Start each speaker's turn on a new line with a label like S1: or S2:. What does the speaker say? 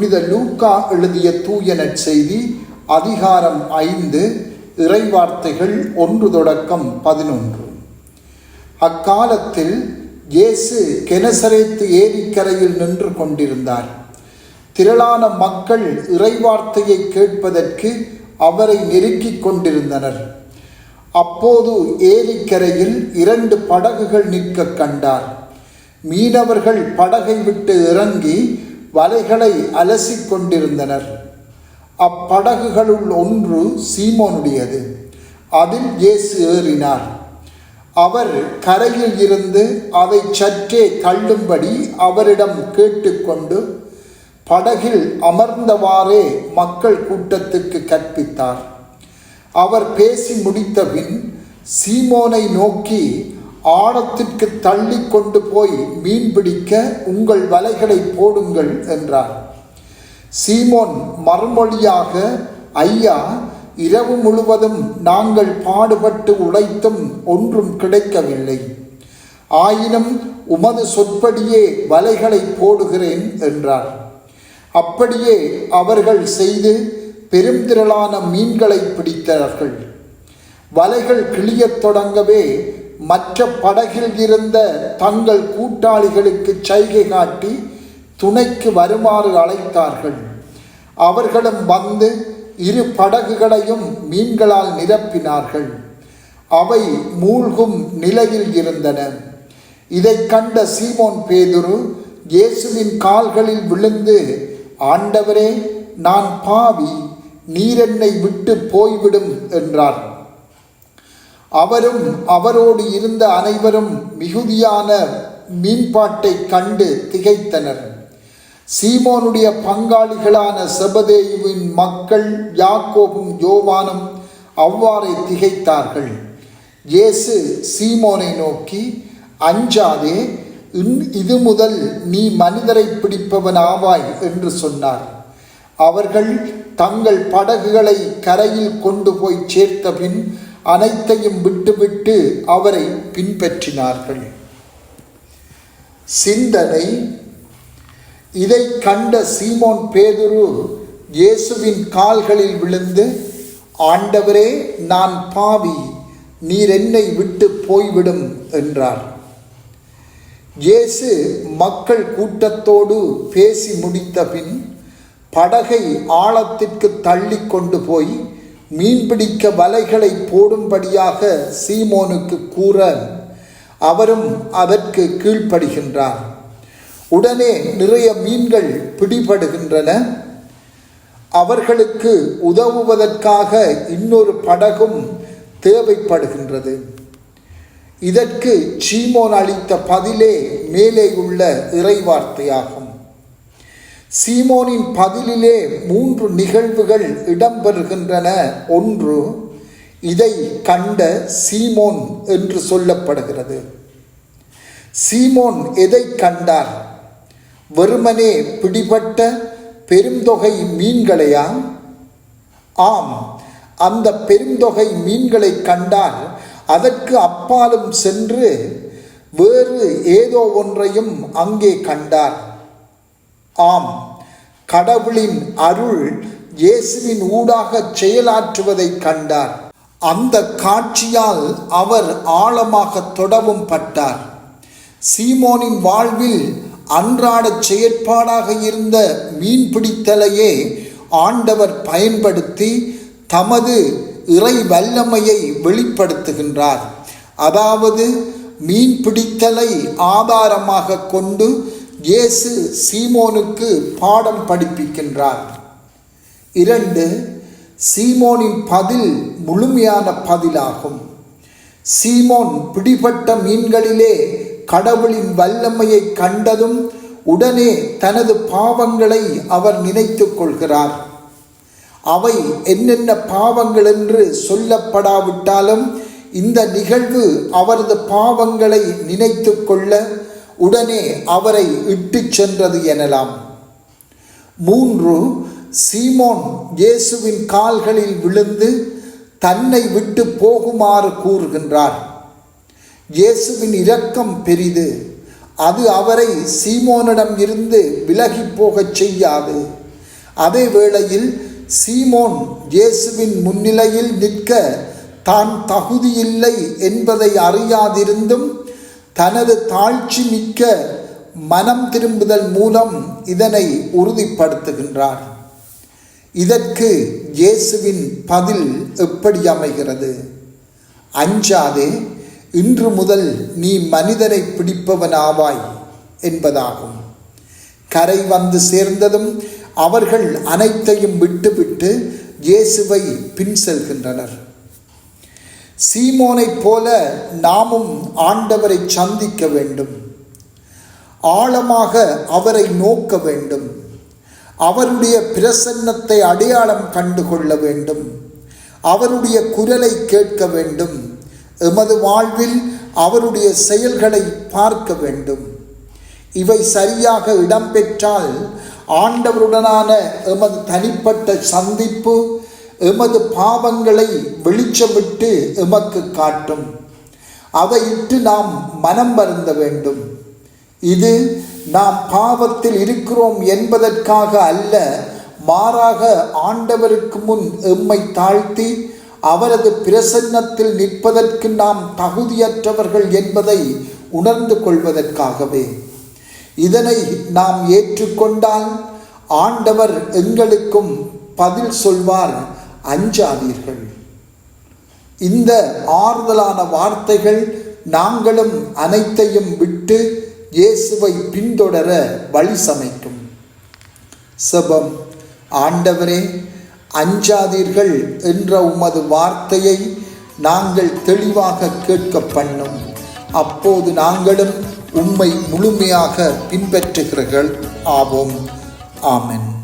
S1: புனித லூக்கா எழுதிய தூய நற்செய்தி அதிகாரம் ஐந்து இறைவார்த்தைகள் ஒன்று தொடக்கம் பதினொன்று. அக்காலத்தில் இயேசு கெனசரேத்து ஏரிக்கரையில் நின்று கொண்டிருந்தார். திரளான மக்கள் இறைவார்த்தையை கேட்பதற்கு அவரை நெருக்கிக் கொண்டிருந்தனர். அப்போது ஏரிக்கரையில் இரண்டு படகுகள் நிற்க கண்டார். மீனவர்கள் படகை விட்டு இறங்கி வலைகளை அலசி கொண்டிருந்தனர். அப்படகுகளுள் ஒன்று சீமோனுடையது. அதில் இயேசு ஏறினார். அவர் கரையில் இருந்து அதை சற்றே தள்ளும்படி அவரிடம் கேட்டுக்கொண்டு படகில் அமர்ந்தவாறே மக்கள் கூட்டத்துக்கு கற்பித்தார். அவர் பேசி முடித்தபின் சீமோனை நோக்கி ஆழத்திற்கு தள்ளி கொண்டு போய் மீன் பிடிக்க உங்கள் வலைகளை போடுங்கள் என்றார். சீமோன் மறுமொழியாக ஐயா இரவு முழுவதும் நாங்கள் பாடுபட்டு உழைத்தும் ஒன்றும் கிடைக்கவில்லை. ஆயினும் உமது சொற்படியே வலைகளை போடுகிறேன் என்றார். அப்படியே அவர்கள் செய்து பெருந்திரளான மீன்களை பிடித்தார்கள் வலைகள் கிளியத் தொடங்கவே மற்ற படகில் இருந்த தங்கள் கூட்டாளிகளுக்கு சைகை காட்டி துணைக்கு வருமாறு அழைத்தார்கள். அவர்களும் வந்து இரு படகுகளையும் மீன்களால் நிரப்பினார்கள். அவை மூழ்கும் நிலையில் இருந்தன. இதை கண்ட சீமோன் பேதுரு இயேசுவின் கால்களில் விழுந்து ஆண்டவரே நான் பாவி நீரென்னை விட்டு போய்விடும் என்றார். அவரும் அவரோடு இருந்த அனைவரும் மிகுதியான மீன்பாட்டை கண்டு திகைத்தனர். சீமோனுடைய பங்காளிகளான செபதேயுவின் மக்கள் யாக்கோபும் யோவானும் அவ்வாறே திகைத்தார்கள். இயேசு சீமோனை நோக்கி அஞ்சாதே இது முதல் நீ மனிதரை பிடிப்பவன் ஆவாய் என்று சொன்னார். அவர்கள் தங்கள் படகுகளை கரையில் கொண்டு போய் சேர்த்த பின் அனைத்தையும் விட்டுவிட்டு அவரை பின்பற்றினார்கள். சிந்தனை. இதை கண்ட சீமோன் பேதுரு இயேசுவின் கால்களில் விழுந்து ஆண்டவரே நான் பாவி நீர் என்னை விட்டு போய்விடும் என்றார். இயேசு மக்கள் கூட்டத்தோடு பேசி முடித்த பின் படகை ஆழத்திற்கு தள்ளி கொண்டு போய் மீன்பிடிக்க வலைகளை போடும்படியாக சீமோனுக்கு கூற அவரும் அதற்கு கீழ்ப்படுகின்றார். உடனே நிறைய மீன்கள் பிடிபடுகின்றன. அவர்களுக்கு உதவுவதற்காக இன்னொரு படகும் தேவைப்படுகின்றது. இதற்கு சீமோன் அளித்த பதிலே மேலே உள்ள இறைவார்த்தையாகும். சீமோனின் பதிலிலே மூன்று நிகழ்வுகள் இடம்பெறுகின்றன. ஒன்று இதை கண்ட சீமோன் என்று சொல்லப்படுகிறது. சீமோன் எதை கண்டார்? வெறுமனே பிடிபட்ட பெருந்தொகை மீன்களையா? ஆம் அந்த பெருந்தொகை மீன்களை கண்டால் அதற்கு அப்பாலும் சென்று வேறு ஏதோ ஒன்றையும் அங்கே கண்டார். ஆம் கடவுளின் அருள் இயேசுவின் ஊடாக செயலாற்றுவதை கண்டார். அந்த காட்சியால் அவர் ஆழமாக தொடவும் பட்டார். சீமோனின் வாழ்வில் அன்றாட செயற்பாடாக இருந்த மீன்பிடித்தலையே ஆண்டவர் பயன்படுத்தி தமது இறை வல்லமையை வெளிப்படுத்துகின்றார். அதாவது மீன் பிடித்தலை ஆதாரமாக கொண்டு இயேசு சீமோனுக்கு பாடம் படிப்பிக்கின்றார். இரண்டு சீமோனின் பதில் முழுமையான பதிலாகும். சீமோன் பிடிபட்ட மீன்களிலே கடவுளின் வல்லமையை கண்டதும் உடனே தனது பாவங்களை அவர் நினைத்து கொள்கிறார். அவை என்னென்ன பாவங்கள் என்று சொல்லப்படாவிட்டாலும் இந்த நிகழ்வு அவரது பாவங்களை நினைத்து கொள்ள உடனே அவரை இட்டு சென்றது எனலாம். மூன்று சீமோன் இயேசுவின் கால்களில் விழுந்து தன்னை விட்டு போகுமாறு கூறுகின்றார். இயேசுவின் இரக்கம் பெரிது. அது அவரை சீமோனிடம் இருந்து விலகி போகச் செய்யாது. அதே வேளையில் சீமோன் இயேசுவின் முன்னிலையில் நிற்க தான் தகுதியில்லை என்பதை அறியாதிருந்தும் தனது தாழ்ச்சி மிக்க மனம் திரும்புதல் மூலம் இதனை உறுதிப்படுத்துகின்றார். இதற்கு இயேசுவின் பதில் எப்படி அமைகிறது? அஞ்சாதே இன்று முதல் நீ மனிதரை பிடிப்பவனாவாய் என்பதாகும். கரை வந்து சேர்ந்ததும் அவர்கள் அனைத்தையும் விட்டுவிட்டு இயேசுவை பின் செல்கின்றனர். சீமோனைப் போல நாமும் ஆண்டவரை சந்திக்க வேண்டும். ஆழமாக அவரை நோக்க வேண்டும். அவருடைய பிரசன்னத்தை அடையாளம் கண்டு கொள்ள வேண்டும். அவருடைய குரலை கேட்க வேண்டும். எமது வாழ்வில் அவருடைய செயல்களை பார்க்க வேண்டும். இவை சரியாக இடம்பெற்றால் ஆண்டவருடனான எமது தனிப்பட்ட சந்திப்பு எமது பாவங்களை வெளிச்சமிட்டு எமக்கு காட்டும். அவையிட்டு நாம் மனம் வருந்த வேண்டும். இது நாம் பாவத்தில் இருக்கிறோம் என்பதற்காக அல்ல மாறாக ஆண்டவருக்கு முன் எம்மை தாழ்த்தி அவரது பிரசன்னத்தில் நிற்பதற்கு நாம் தகுதியற்றவர்கள் என்பதை உணர்ந்து கொள்வதற்காகவே. இதனை நாம் ஏற்றுக்கொண்டால் ஆண்டவர் எங்களுக்கும் பதில் சொல்வார். அஞ்சாதீர்கள். இந்த ஆறுதலான வார்த்தைகள் நாங்களும் அனைத்தையும் விட்டு இயேசுவை பின்தொடர வழி சமைக்கும். செபம். ஆண்டவரே அஞ்சாதீர்கள் என்ற உமது வார்த்தையை நாங்கள் தெளிவாக கேட்க பண்ணும் அப்போது நாங்களும் உம்மை முழுமையாக பின்பற்றுகிறீர்கள். ஆவோம். ஆமென்.